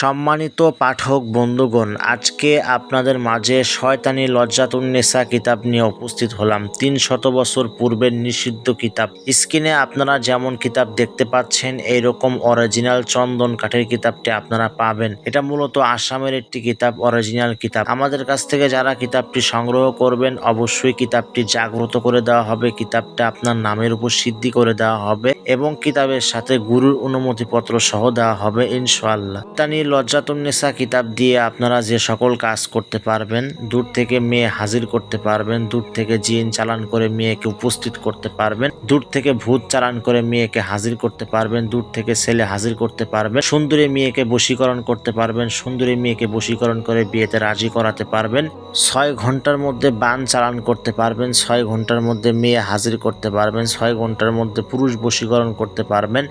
সম্মানিত পাঠক বন্ধুগণ, আজকে আপনাদের মাঝে শয়তানি লজ্জাতুন্নেসা কিতাব নিয়ে উপস্থিত হলাম। তিন শত বছর পূর্বের নিষিদ্ধ কিতাব। স্ক্রিনে আপনারা যেমন কিতাব দেখতে পাচ্ছেন, এইরকম অরিজিনাল চন্দন কাঠের কিতাবটি আপনারা পাবেন। এটা মূলত আসামের একটি কিতাব, অরিজিনাল কিতাব। আমাদের কাছ থেকে যারা কিতাবটি সংগ্রহ করবেন, অবশ্যই কিতাবটি জাগ্রত করে দেওয়া হবে, কিতাবটা আপনার নামের উপর সিদ্ধি করে দেওয়া হবে এবং কিতাবের সাথে গুরুর অনুমতিপত্র সহ দেওয়া হবে, ইনশাআল্লাহ। তানি লজ্জাতুন্নেসা কিতাব দিয়ে আপনারা যে সকল কাজ করতে পারবেন, দূর থেকে মেয়ে হাজির করতে পারবেন, দূর থেকে জিন চালান করে মেয়েকে উপস্থিত করতে পারবেন, দূর থেকে ভূত চালান করে মেয়েকে হাজির করতে পারবেন, দূর থেকে ছেলে হাজির করতে পারবেন, সুন্দরী মেয়েকে বশীকরণ করতে পারবেন, সুন্দরী মেয়েকে বশীকরণ করে বিয়েতে রাজি করাতে পারবেন, ছয় ঘণ্টার মধ্যে বান চালান করতে পারবেন, ছয় ঘণ্টার মধ্যে মেয়ে হাজির করতে পারবেন, ছয় ঘণ্টার মধ্যে পুরুষ বশীকরণ করতে পারবেন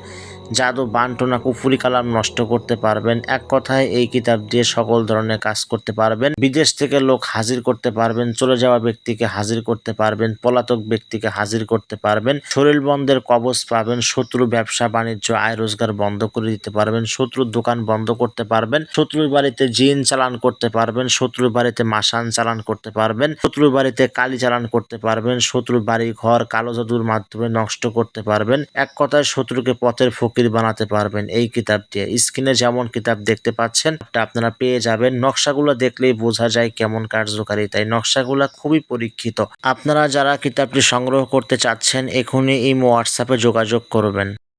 জাদু বান্টনা কুফুরি কালাম নষ্ট করতে পারবেন। এক কথায় এই কিতাব দিয়ে সকল ধরনের কাজ করতে পারবেন। বিদেশ থেকে লোক হাজির করতে পারবেন, চলে যাওয়া ব্যক্তিকে হাজির করতে পারবেন, পলাতক ব্যক্তিকে হাজির করতে পারবেন, শরীর বন্ধের কবচ পাবেন, শত্রু ব্যবসা, বাণিজ্য, আয় রোজগার বন্ধ করে দিতে পারবেন শত্রুর দোকান বন্ধ করতে পারবেন, শত্রুর বাড়িতে জিন চালান করতে পারবেন, শত্রুর বাড়িতে মাসান চালান করতে পারবেন, শত্রুর বাড়িতে কালি চালান করতে পারবেন, শত্রুর বাড়ি ঘর কালো জাদুর মাধ্যমে নষ্ট করতে পারবেন। এক কথায় শত্রুকে পথের ফকির বানাতে পারবেন এই কিতাব দিয়ে। স্ক্রিনে যেমন কিতাব দেখতে পাচ্ছেন আপনারা পেয়ে যাবেন। নকশাগুলো দেখলেই বোঝা যায় কেমন কার্যকারী। তাই নকশাগুলো খুবই পরীক্ষিত। আপনারা যারা কিতাবটি সংগ্রহ করতে চাচ্ছেন, এখনই এই হোয়াটসঅ্যাপে যোগাযোগ করবেন।